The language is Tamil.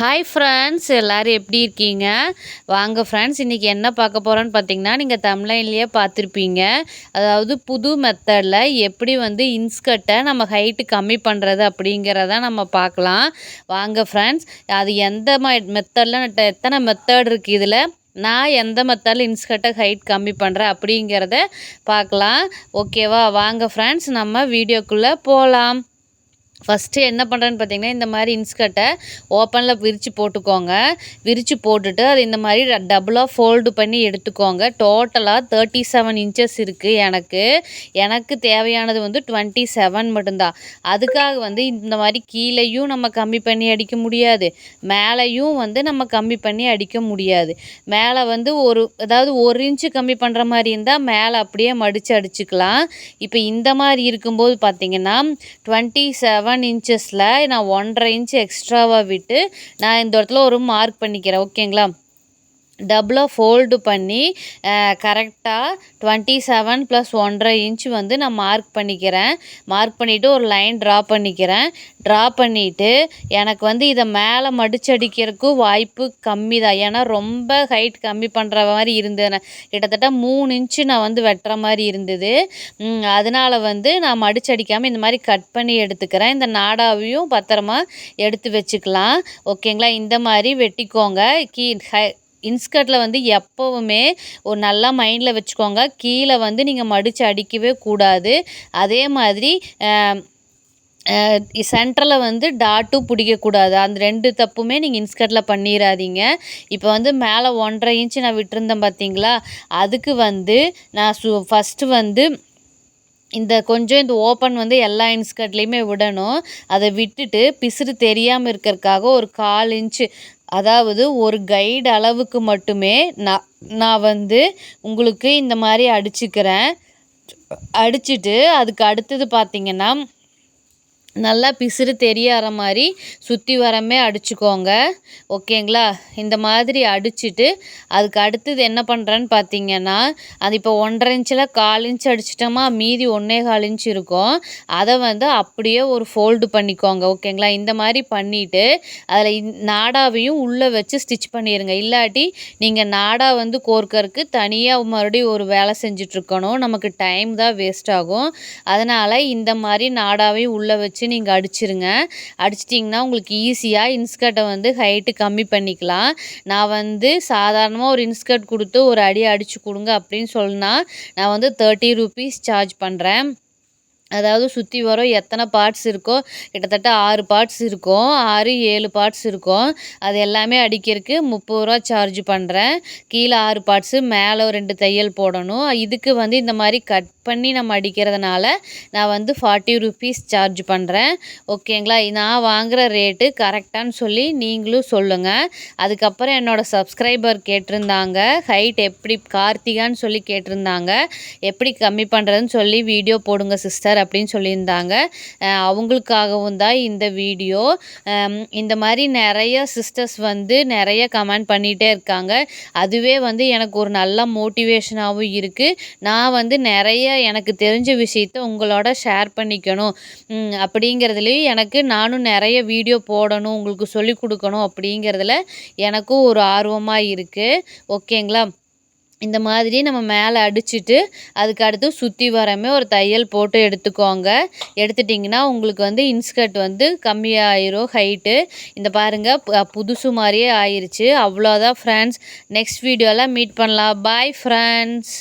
ஹாய் ஃப்ரெண்ட்ஸ் எல்லோரும் எப்படி இருக்கீங்க? வாங்க ஃப்ரெண்ட்ஸ் இன்றைக்கி என்ன பார்க்க போகிறோன்னு பார்த்தீங்கன்னா நீங்கள் தமிழ்லைன்லேயே பார்த்துருப்பீங்க. அதாவது புது மெத்தடில் எப்படி வந்து இன்ஸ்கர்ட்டை நம்ம ஹைட்டு கம்மி பண்ணுறது அப்படிங்கிறத நம்ம பார்க்கலாம். வாங்க ஃப்ரெண்ட்ஸ் அது எந்த மெத்தடில் எத்தனை மெத்தட் இருக்குது இதில்? நான் எந்த மெத்தடில் இன்ஸ்கர்ட்டை ஹைட் கம்மி பண்ணுறேன் அப்படிங்கிறத பார்க்கலாம். ஓகேவா வாங்க ஃப்ரெண்ட்ஸ் நம்ம வீடியோக்குள்ளே போகலாம் ஃபஸ்ட்டு என்ன பண்ணுறேன்னு பார்த்தீங்கன்னா இந்த மாதிரி இன்ஸ்கர்ட்டை ஓப்பனில் விரித்து போட்டுக்கோங்க. விரித்து போட்டுட்டு அது இந்த மாதிரி டபுளாக ஃபோல்டு பண்ணி எடுத்துக்கோங்க. டோட்டலாக தேர்ட்டி செவன் இன்ச்சஸ் இருக்குது எனக்கு. எனக்கு தேவையானது வந்து டுவெண்ட்டி செவன் மட்டும்தான். அதுக்காக வந்து இந்த மாதிரி கீழேயும் நம்ம கம்மி பண்ணி அடிக்க முடியாது. மேலேயும் வந்து நம்ம கம்மி பண்ணி அடிக்க முடியாது. மேலே வந்து ஒரு அதாவது ஒரு இன்ச்சு கம்மி பண்ணுற மாதிரி இருந்தால் மேலே அப்படியே மடித்து அடிச்சுக்கலாம். இப்போ இந்த மாதிரி இருக்கும்போது பார்த்திங்கன்னா டுவெண்ட்டி செவன் செவன் இன்ச்சஸில் நான் ஒன்றரை இன்ச் எக்ஸ்ட்ராவாக விட்டு நான் இந்த இடத்துல ஒரு மார்க் பண்ணிக்கிறேன். ஓகேங்களா டபுளாக ஃபோல்டு பண்ணி கரெக்டாக டுவெண்ட்டி செவன் ப்ளஸ் ஒன்றரை இன்ச் வந்து நான் மார்க் பண்ணிக்கிறேன். மார்க் பண்ணிவிட்டு ஒரு லைன் ட்ரா பண்ணிக்கிறேன். ட்ரா பண்ணிவிட்டு எனக்கு வந்து இதை மேலே மடிச்சடிக்கிறதுக்கு வாய்ப்பு கம்மி தான். ஏன்னா ரொம்ப ஹைட் கம்மி பண்ணுற மாதிரி இருந்தது கிட்டத்தட்ட மூணு இன்ச்சு நான் வந்து வெட்டுற மாதிரி இருந்தது. அதனால் வந்து நான் மடிச்சடிக்காமல் இந்த மாதிரி கட் பண்ணி எடுத்துக்கிறேன். இந்த நாடாவையும் பத்திரமா எடுத்து வச்சுக்கலாம். ஓகேங்களா? இந்த மாதிரி வெட்டிக்கோங்க. கீ ஹை இன்ஸ்கர்ட்டில் வந்து எப்போவுமே ஒரு நல்லா மைண்டில் வச்சுக்கோங்க. கீழே வந்து நீங்கள் மடித்து அடிக்கவே கூடாது. அதே மாதிரி சென்டரில் வந்து டாட்டும் பிடிக்கக்கூடாது அந்த ரெண்டு தப்புமே நீங்கள் இன்ஸ்கர்ட்டில் பண்ணிடாதீங்க இப்போ வந்து மேலே ஒன்றரை இன்ச்சு நான் விட்டுருந்தேன் பார்த்தீங்களா அதுக்கு வந்து நான் சு ஃபஸ்ட்டு வந்து இந்த கொஞ்சம் இந்த ஓப்பன் வந்து எல்லா இன்ஸ்கர்ட்லேயுமே விடணும். அதை விட்டுட்டு பிசுறு தெரியாமல் இருக்கிறதுக்காக ஒரு கால் இன்ச்சு அதாவது ஒரு கைடு அளவுக்கு மட்டுமே நான் நான் வந்து உங்களுக்கு இந்த மாதிரி அடிச்சுக்கிறேன். அடிச்சுட்டு அதுக்கு அடுத்தது பார்த்திங்கன்னா நல்லா பிசுறு தெரியற மாதிரி சுற்றி வரமே அடிச்சுக்கோங்க. ஓகேங்களா? இந்த மாதிரி அடிச்சுட்டு அதுக்கு அடுத்தது என்ன பண்ணுறேன்னு பார்த்தீங்கன்னா அது இப்போ ஒன்றரை இன்ச்சில் கால் இன்ச் அடிச்சிட்டோமா மீதி ஒன்றே கால் இன்ச் இருக்கும். அதை வந்து அப்படியே ஒரு ஃபோல்டு பண்ணிக்கோங்க. ஓகேங்களா? இந்த மாதிரி பண்ணிவிட்டு அதில் நாடாவையும் உள்ளே வச்சு ஸ்டிச் பண்ணிடுங்க இல்லாட்டி நீங்கள் நாடா வந்து கோர்க்கறதுக்கு தனியாக மறுபடியும் ஒரு வேலை செஞ்சிட்ருக்கணும் நமக்கு டைம் தான் வேஸ்ட் ஆகும். அதனால் இந்த மாதிரி நாடாவையும் உள்ளே வச்சு நீங்கள் அடிச்சிருங்க. அடிச்சிட்டிங்கன்னா உங்களுக்கு ஈஸியாக இன்ஸ்கர்ட்டை வந்து ஹைட்டு கம்மி பண்ணிக்கலாம். நான் வந்து சாதாரணமாக ஒரு இன்ஸ்கர்ட் கொடுத்து ஒரு அடி அடித்து கொடுங்க அப்படின்னு சொன்னால் நான் வந்து தேர்ட்டி ருபீஸ் சார்ஜ் பண்ணுறேன் அதாவது சுற்றி வரும் எத்தனை பார்ட்ஸ் இருக்கோ கிட்டத்தட்ட ஆறு பார்ட்ஸ் இருக்கும். ஆறு ஏழு பார்ட்ஸ் இருக்கும். அது எல்லாமே அடிக்கிறதுக்கு முப்பது ரூபா சார்ஜ் பண்ணுறேன் கீழே ஆறு பார்ட்ஸு மேலே ரெண்டு தையல் போடணும். இதுக்கு வந்து இந்த மாதிரி கட் பண்ணி நம்ம அடிக்கிறதுனால நான் வந்து ஃபார்ட்டி ருபீஸ் சார்ஜ் பண்ணுறேன் ஓகேங்களா நான் வாங்குகிற ரேட்டு கரெக்டானு சொல்லி நீங்களும் சொல்லுங்கள் அதுக்கப்புறம் என்னோடய சப்ஸ்கிரைபர் கேட்டிருந்தாங்க. ஹைட் எப்படி கார்த்திகான்னு சொல்லி கேட்டிருந்தாங்க. எப்படி கம்மி பண்ணுறதுன்னு சொல்லி வீடியோ போடுங்க சிஸ்டர் அப்படின்னு சொல்லியிருந்தாங்க. அவங்களுக்காகவும் தான் இந்த வீடியோ. இந்த மாதிரி நிறைய சிஸ்டர்ஸ் வந்து நிறைய கமெண்ட் பண்ணிகிட்டே இருக்காங்க. அதுவே வந்து எனக்கு ஒரு நல்ல மோட்டிவேஷனாகவும் இருக்குது நான் வந்து நிறைய எனக்கு தெரிஞ்ச விஷயத்த உங்களோட ஷேர் பண்ணிக்கணும். அப்படிங்கிறதுலேயும் எனக்கு நானும் நிறைய வீடியோ போடணும் உங்களுக்கு சொல்லிக் கொடுக்கணும் அப்படிங்கிறதுல எனக்கும் ஒரு ஆர்வமாக இருக்குது ஓகேங்களா? இந்த மாதிரி நம்ம மேலே அடிச்சுட்டு அதுக்கு அடுத்து சுற்றி வரமே ஒரு தையல் போட்டு எடுத்துக்கோங்க. எடுத்துட்டிங்கன்னா உங்களுக்கு வந்து இன்ஸ்கர்ட் வந்து கம்மியாயிரும் ஹைட்டு இந்த பாருங்கள் புதுசு மாதிரியே ஆயிடுச்சு அவ்வளோதான் ஃப்ரெண்ட்ஸ் நெக்ஸ்ட் வீடியோவில் மீட் பண்ணலாம். Bye friends